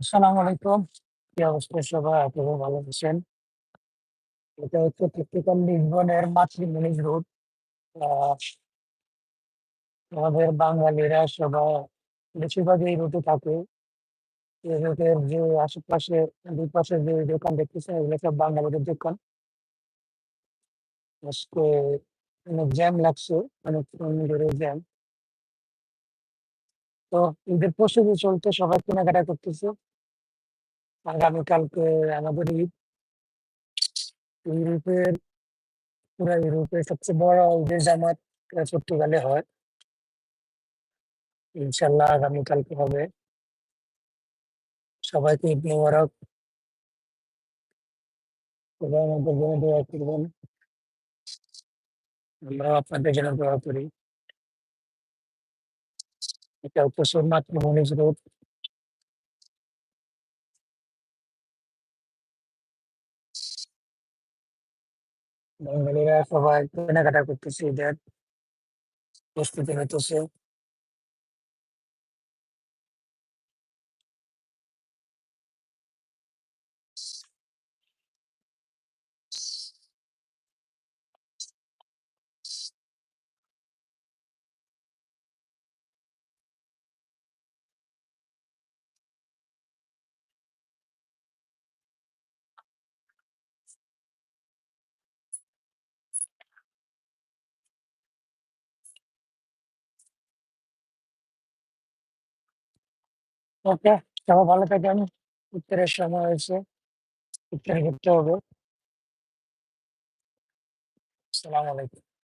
আসসালামু আলাইকুম। কি অবস্থা সবার? আশা করি ভালো আছেন। এটা হচ্ছে টিপিক্যাল লিসবনের মাতৃভূমি রোড। আমাদের বাঙালিরা সবাই বেশিরভাগ এই রুটে থাকে। এই রুটের যে আশেপাশে দুই পাশে যে দোকান দেখতেছেন এগুলো সব বাঙালিদের দোকান। আজকে অনেক জ্যাম লাগছে, অনেকক্ষণ ধরে জ্যাম। তো ঈদের প্রস্তুতি চলতে সবাই কেনাকাটা করতেছে। আগামীকালকে আমাদের। ইউরোপের পুরা ইউরোপের সবচেয়ে বড় ঈদের জামাত পর্তুগালে হয়। ইনশাআল্লাহ আগামীকালকে হবে। সবাইকে ঈদ মোবারক। সবাই আমাদের জন্য দোয়া করবেন। আমরাও আপনাদের জন্য দোয়া করি। এটা হচ্ছে সেই মাতৃভূমিজ রোড। বাঙালিরা সবাই কেনাকাটা করতেছে ঈদের। প্রস্তুতি নিতেছে। ওকে, সবাই ভালো থাকেন। ইফতারের সময় হয়েছে। ইফতার করতে হবে। আসসালামু আলাইকুম।